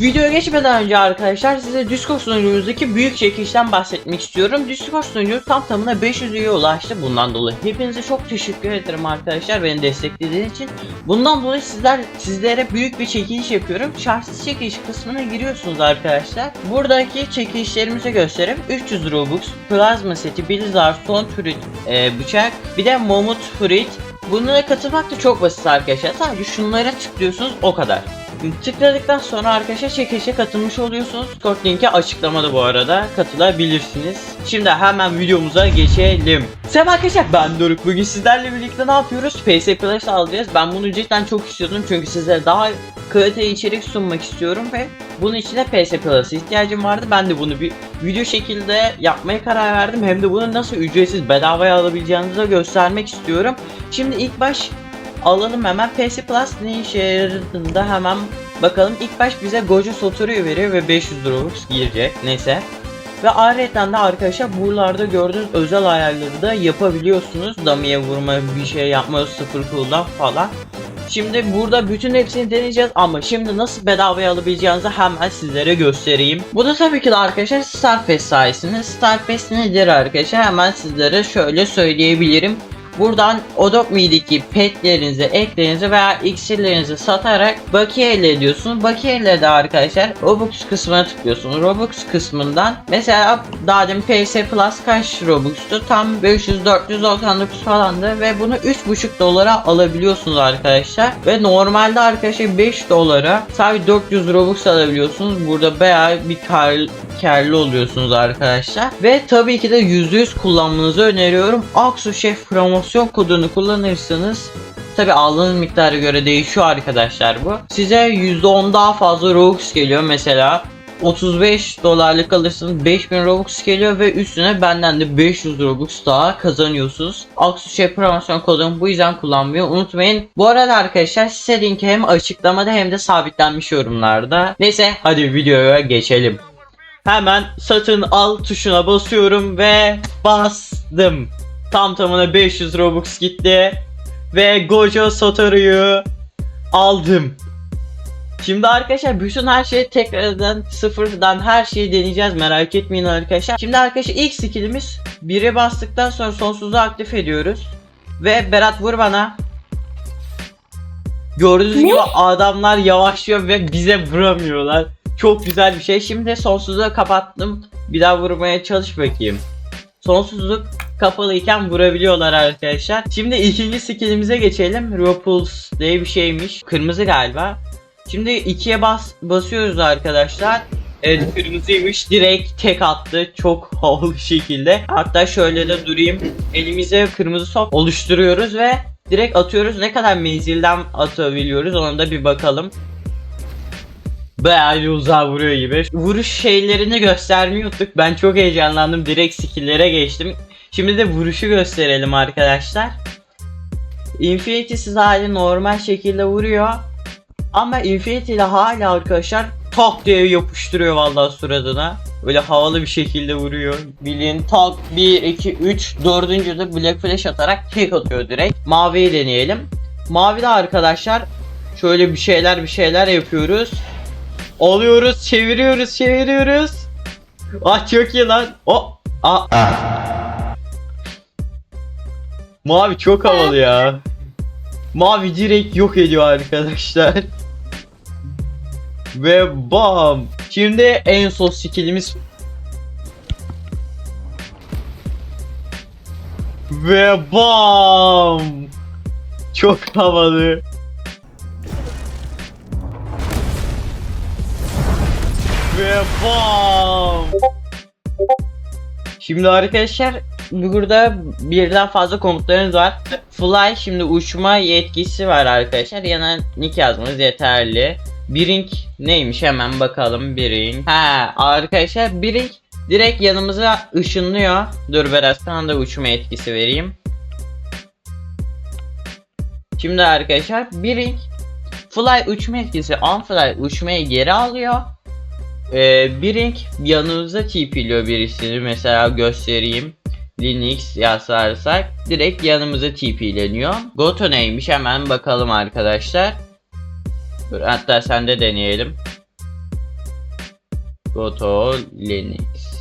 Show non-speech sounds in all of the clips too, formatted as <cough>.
Videoya geçmeden önce arkadaşlar size Discord sunucumuzdaki büyük çekilişten bahsetmek istiyorum. Discord sunucumuz tam tamına 500 üye ulaştı. Bundan dolayı hepinize çok teşekkür ederim arkadaşlar beni desteklediğiniz için. Bundan dolayı sizler sizlere büyük bir çekiliş yapıyorum. Şartsız çekiliş kısmına giriyorsunuz arkadaşlar. Buradaki çekilişlerimizi göstereyim. 300 Robux, plazma seti, Blizzard, son fruit e, bıçak, bir de Momut fruit. Bunlara katılmak da çok basit arkadaşlar. Sadece şunlara tıklıyorsunuz o kadar. Tıkladıktan sonra arkadaşlar çekilişe katılmış oluyorsunuz. Discord linki açıklamada bu arada katılabilirsiniz. Şimdi hemen videomuza geçelim. Selam arkadaşlar ben Doruk. Bugün sizlerle birlikte ne yapıyoruz? PS Plus alacağız. Ben bunu cidden çok istiyordum çünkü sizlere daha kaliteli içerik sunmak istiyorum ve bunun için de PS Plus'a ihtiyacım vardı. Ben de bunu bir video şekilde yapmaya karar verdim. Hem de bunu nasıl ücretsiz bedavaya alabileceğinizi göstermek istiyorum. Şimdi ilk baş alalım hemen. PS Plus ne hemen bakalım. İlk baş bize Gojo Satoru'yu veriyor ve 500 Robux girecek. Neyse. Ve ayrıca de arkadaşlar buralarda gördüğünüz özel ayarları da yapabiliyorsunuz. Dummy'ye vurma, bir şey yapma, sıfır cooldown falan. Şimdi burada bütün hepsini deneyeceğiz ama şimdi nasıl bedavaya alabileceğinizi hemen sizlere göstereyim. Bu da tabii ki de arkadaşlar Starpass sayesinde. Starpass nedir arkadaşlar? Hemen sizlere şöyle söyleyebilirim. Buradan Adopt.me'deki petlerinizi, eklerinizi veya iksirlerinizi satarak bakiye elde ediyorsunuz. Bakiye ile de arkadaşlar Robux kısmına tıklıyorsunuz. Robux kısmından mesela daha demin PS Plus kaç Robux'tu? Tam 500-499 falandı ve bunu 3,5 dolara alabiliyorsunuz arkadaşlar. Ve normalde arkadaşlar 5 dolara sadece 400 Robux alabiliyorsunuz. Burada bayağı bir kar, karlı oluyorsunuz arkadaşlar. Ve tabii ki de %100 kullanmanızı öneriyorum. Aksu Chef promosyon kodunu kullanırsanız Tabi aldığınız miktara göre değişiyor arkadaşlar bu. Size %10 daha fazla Robux geliyor mesela. 35 dolarlık alırsınız 5000 Robux geliyor ve üstüne benden de 500 Robux daha kazanıyorsunuz. Aksu Chef promosyon kodunu bu yüzden kullanmayı unutmayın. Bu arada arkadaşlar size linki hem açıklamada hem de sabitlenmiş yorumlarda. Neyse hadi videoya geçelim. Hemen satın al tuşuna basıyorum ve bastım. Tam tamına 500 Robux gitti. Ve Gojo Satoru'yu aldım. Şimdi arkadaşlar bütün her şeyi tekrardan sıfırdan her şeyi deneyeceğiz merak etmeyin arkadaşlar. Şimdi arkadaşlar ilk skillimiz 1'e bastıktan sonra sonsuzluğu aktif ediyoruz. Ve Berat vur bana. Gördüğünüz gibi adamlar yavaşlıyor ve bize vuramıyorlar. Çok güzel bir şey. Şimdi sonsuzluğu kapattım. Bir daha vurmaya çalış bakayım. Sonsuzluk kapalıyken vurabiliyorlar arkadaşlar. Şimdi ikinci skillimize geçelim. Rupuls diye bir şeymiş. Kırmızı galiba. Şimdi ikiye bas basıyoruz arkadaşlar. Evet kırmızıymış. Direkt tek attı. Çok <laughs> havalı şekilde. Hatta şöyle de durayım. Elimize kırmızı top oluşturuyoruz ve direkt atıyoruz. Ne kadar menzilden atabiliyoruz ona da bir bakalım. Bayağı bir uzağa vuruyor gibi. Vuruş şeylerini göstermiyorduk. Ben çok heyecanlandım. Direkt skill'lere geçtim. Şimdi de vuruşu gösterelim arkadaşlar. Infinity'siz hali normal şekilde vuruyor. Ama Infinity ile hala arkadaşlar tak diye yapıştırıyor vallahi suratına. Böyle havalı bir şekilde vuruyor. Bilin tak 1 2 3 dördüncü de Black Flash atarak tek atıyor direkt. Maviyi deneyelim. Mavi de arkadaşlar şöyle bir şeyler bir şeyler yapıyoruz. Alıyoruz, çeviriyoruz, çeviriyoruz. Ah çok iyi lan. O, ah. Mavi çok havalı ya. Mavi direkt yok ediyor arkadaşlar. Ve bam. Şimdi en son skillimiz Ve bam. Çok havalı. Ve bam. Şimdi arkadaşlar burada birden fazla komutlarınız var. Fly şimdi uçma yetkisi var arkadaşlar. Yana nick yazmanız yeterli. Brink neymiş hemen bakalım Brink. Ha arkadaşlar Brink direkt yanımıza ışınlıyor. Dur biraz sana da uçma etkisi vereyim. Şimdi arkadaşlar Brink Fly uçma etkisi Unfly uçmayı geri alıyor. Ee, Brink yanınıza TP'liyor birisini mesela göstereyim. Linux yazarsak direkt yanımıza TP'leniyor. Goto neymiş hemen bakalım arkadaşlar. Dur hatta sen de deneyelim. Goto Linux.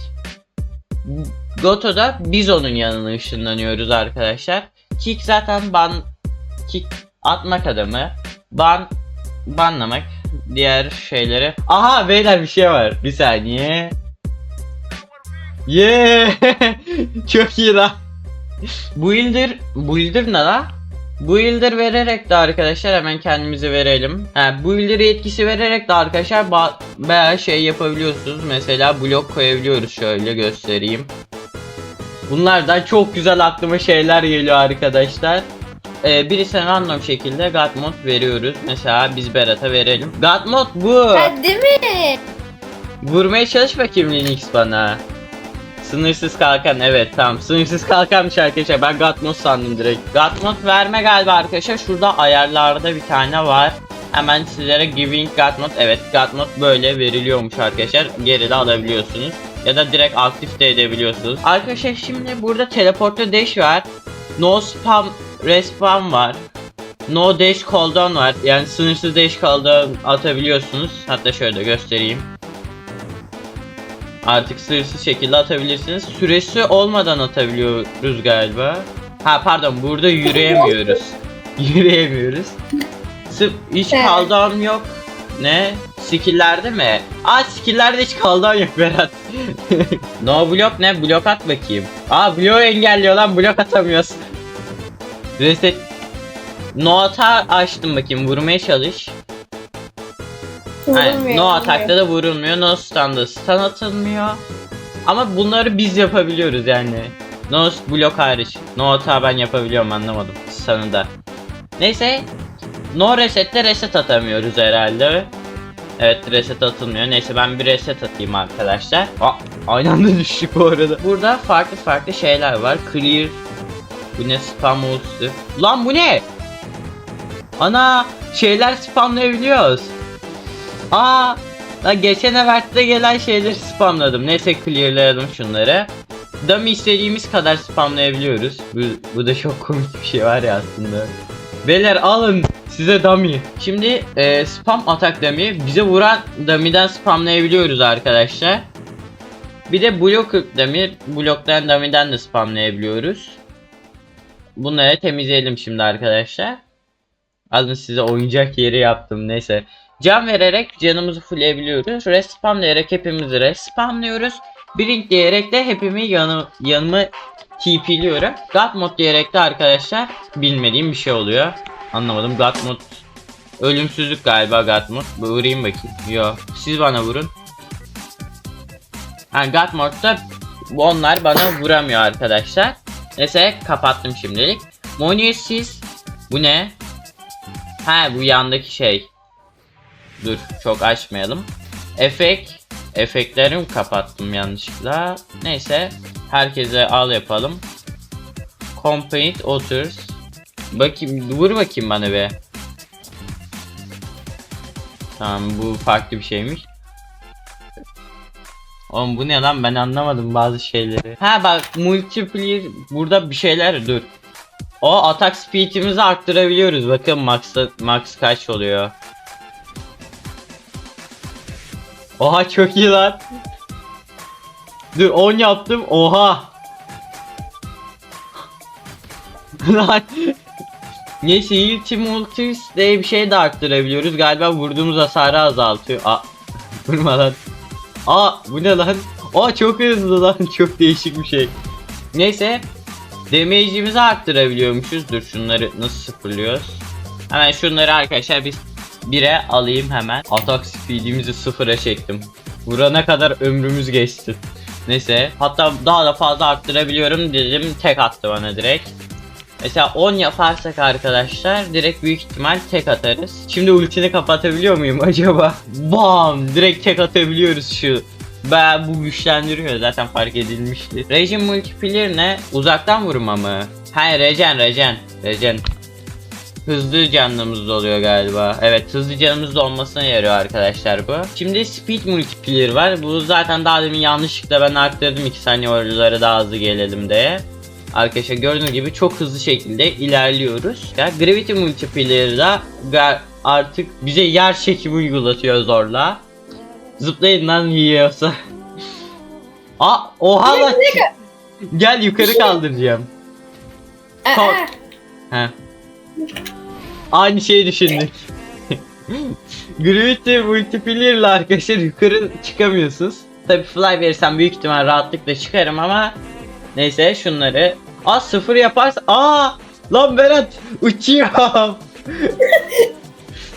Goto'da biz onun yanına ışınlanıyoruz arkadaşlar. Kick zaten ban kick atmak adamı. Ban banlamak diğer şeyleri. Aha beyler bir şey var. Bir saniye. Yeah! <laughs> Çok iyi lan. Builder, builder ne la? Builder vererek de arkadaşlar hemen kendimizi verelim. Ha, builder yetkisi vererek de arkadaşlar ba- bayağı şey yapabiliyorsunuz. Mesela blok koyabiliyoruz şöyle göstereyim. Bunlardan çok güzel aklıma şeyler geliyor arkadaşlar. Ee, birisine random şekilde God mod veriyoruz. Mesela biz Berat'a verelim. God mod bu. Hadi mi? Vurmaya çalış bakayım Linux bana. Sınırsız kalkan evet tamam. Sınırsız kalkanmış arkadaşlar ben Gatmod sandım direkt. Gatmod verme galiba arkadaşlar. Şurada ayarlarda bir tane var. Hemen sizlere giving Gatmod evet Gatmod böyle veriliyormuş arkadaşlar. Geri de alabiliyorsunuz. Ya da direkt aktif de edebiliyorsunuz. Arkadaşlar şimdi burada teleportlu dash var. No spam respawn var. No dash cooldown var. Yani sınırsız dash cooldown atabiliyorsunuz. Hatta şöyle göstereyim Artık sınırsız şekilde atabilirsiniz. Süresi olmadan atabiliyoruz galiba. Ha pardon burada yürüyemiyoruz. <laughs> yürüyemiyoruz. Sırf hiç Evet. yok. Ne? Skill'lerde mi? Aa skill'lerde hiç cooldown yok Berat. <laughs> no blok ne? Blok at bakayım. Aa blok engelliyor lan blok atamıyorsun. Reset. No ata açtım bakayım vurmaya çalış. Vurulmuyor, No atakta da vurulmuyor. No stun'da stun atılmıyor. Ama bunları biz yapabiliyoruz yani. No blok hariç. No hata ben yapabiliyorum anlamadım. Stun'ı da. Neyse. No reset'te reset atamıyoruz herhalde. Evet reset atılmıyor. Neyse ben bir reset atayım arkadaşlar. Aa, aynı anda <laughs> düştük bu arada. Burada farklı farklı şeyler var. Clear. Bu ne spam olsun. Lan bu ne? Ana şeyler spamlayabiliyoruz. Aa, lan geçen everte gelen şeyleri spamladım. Neyse clearlayalım şunları. Dummy istediğimiz kadar spamlayabiliyoruz. Bu, bu da çok komik bir şey var ya aslında. Beyler alın size dummy. Şimdi e, spam atak dummy. Bize vuran dummy'den spamlayabiliyoruz arkadaşlar. Bir de blok dummy. Bloktan dummy'den de spamlayabiliyoruz. Bunları temizleyelim şimdi arkadaşlar. Alın size oyuncak yeri yaptım neyse. Can vererek canımızı fullleyebiliyoruz. Respamlayarak hepimizi respamlıyoruz. Brink diyerek de hepimi yanı, yanıma TP'liyorum. God mod diyerek de arkadaşlar bilmediğim bir şey oluyor. Anlamadım. God mod ölümsüzlük galiba God mod. Vurayım bakayım. Yo. Siz bana vurun. Ha God modda onlar bana vuramıyor arkadaşlar. Neyse kapattım şimdilik. Moniyesiz. Bu ne? Ha bu yandaki şey. Dur çok açmayalım. Efekt. Efektlerimi kapattım yanlışlıkla. Neyse. Herkese al yapalım. Complete others. Bakayım vur bakayım bana be. Tamam bu farklı bir şeymiş. Oğlum bu ne lan ben anlamadım bazı şeyleri. Ha bak multiplayer burada bir şeyler dur. O atak speed'imizi arttırabiliyoruz. Bakın max max kaç oluyor. Oha çok iyi lan. Dur 10 yaptım. Oha. <laughs> lan. Neyse Ulti Multis diye bir şey de arttırabiliyoruz. Galiba vurduğumuz hasarı azaltıyor. Aa. <laughs> Vurma lan. Aa bu ne lan? Aa çok hızlı lan. <laughs> Çok değişik bir şey. Neyse. Damage'imizi arttırabiliyormuşuz. Dur şunları nasıl sıfırlıyoruz? Hemen şunları arkadaşlar biz 1'e alayım hemen. Atak speed'imizi sıfıra çektim. Vurana kadar ömrümüz geçti. Neyse. Hatta daha da fazla arttırabiliyorum dedim. Tek attı bana direkt. Mesela 10 yaparsak arkadaşlar direkt büyük ihtimal tek atarız. Şimdi ultini kapatabiliyor muyum <laughs> acaba? Bam! Direkt tek atabiliyoruz şu. Ben bu güçlendiriyor zaten fark edilmişti. Regen multiplayer ne? Uzaktan vurma mı? Hayır regen regen. Regen. Hızlı canlımız oluyor galiba. Evet hızlı canımız olmasına yarıyor arkadaşlar bu. Şimdi speed multiplier var. Bu zaten daha demin yanlışlıkla ben arttırdım 2 saniye oralara daha hızlı gelelim diye. Arkadaşlar gördüğünüz gibi çok hızlı şekilde ilerliyoruz. Ya Gravity Multiplier'da artık bize yer çekimi uygulatıyor zorla. Zıplayın lan yiyorsa. <laughs> Aa oha lan. Gel yukarı kaldıracağım. Aa, Kalk. He. Aynı şeyi düşündük. <laughs> Gravity multiplier ile arkadaşlar yukarı çıkamıyorsunuz. Tabi fly verirsem büyük ihtimal rahatlıkla çıkarım ama neyse şunları Aa sıfır yaparsa Aa lan Berat uçuyorum. <laughs>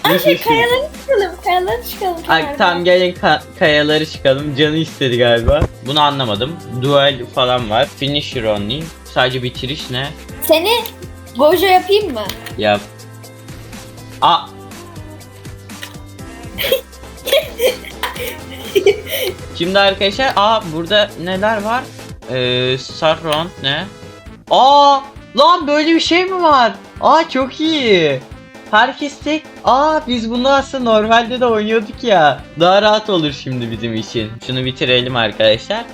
Ay şey kayalara çıkalım. Kayalara çıkalım. Ay, tamam gelin ka- kayaları çıkalım. Canı istedi galiba. Bunu anlamadım. Duel falan var. Finisher only. Sadece bitiriş ne? Seni Gojo yapayım mı? Yap. A. Şimdi arkadaşlar aa burada neler var? Ee, Saron ne? Aa lan böyle bir şey mi var? Aa çok iyi. Herkes tek. Aa biz bunu aslında normalde de oynuyorduk ya. Daha rahat olur şimdi bizim için. Şunu bitirelim arkadaşlar.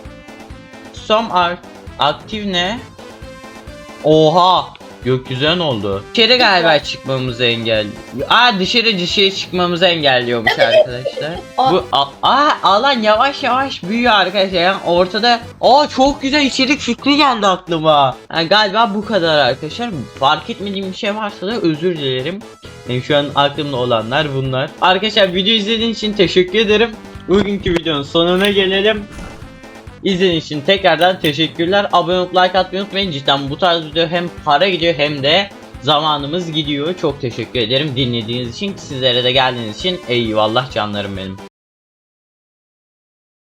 Some are aktif ne? Oha! Gökyüzüne ne oldu? Dışarı galiba çıkmamızı engel. Aa dışarı dışarı çıkmamızı engelliyormuş arkadaşlar. <laughs> Bu a- aa alan yavaş yavaş büyüyor arkadaşlar. Yani ortada aa çok güzel içerik fikri geldi aklıma. Ha, galiba bu kadar arkadaşlar. Fark etmediğim bir şey varsa da özür dilerim. Yani şu an aklımda olanlar bunlar. Arkadaşlar video izlediğiniz için teşekkür ederim. Bugünkü videonun sonuna gelelim. İzlediğiniz için tekrardan teşekkürler. Abone olup like atmayı unutmayın. Cidden bu tarz video hem para gidiyor hem de zamanımız gidiyor. Çok teşekkür ederim dinlediğiniz için. Sizlere de geldiğiniz için eyvallah canlarım benim.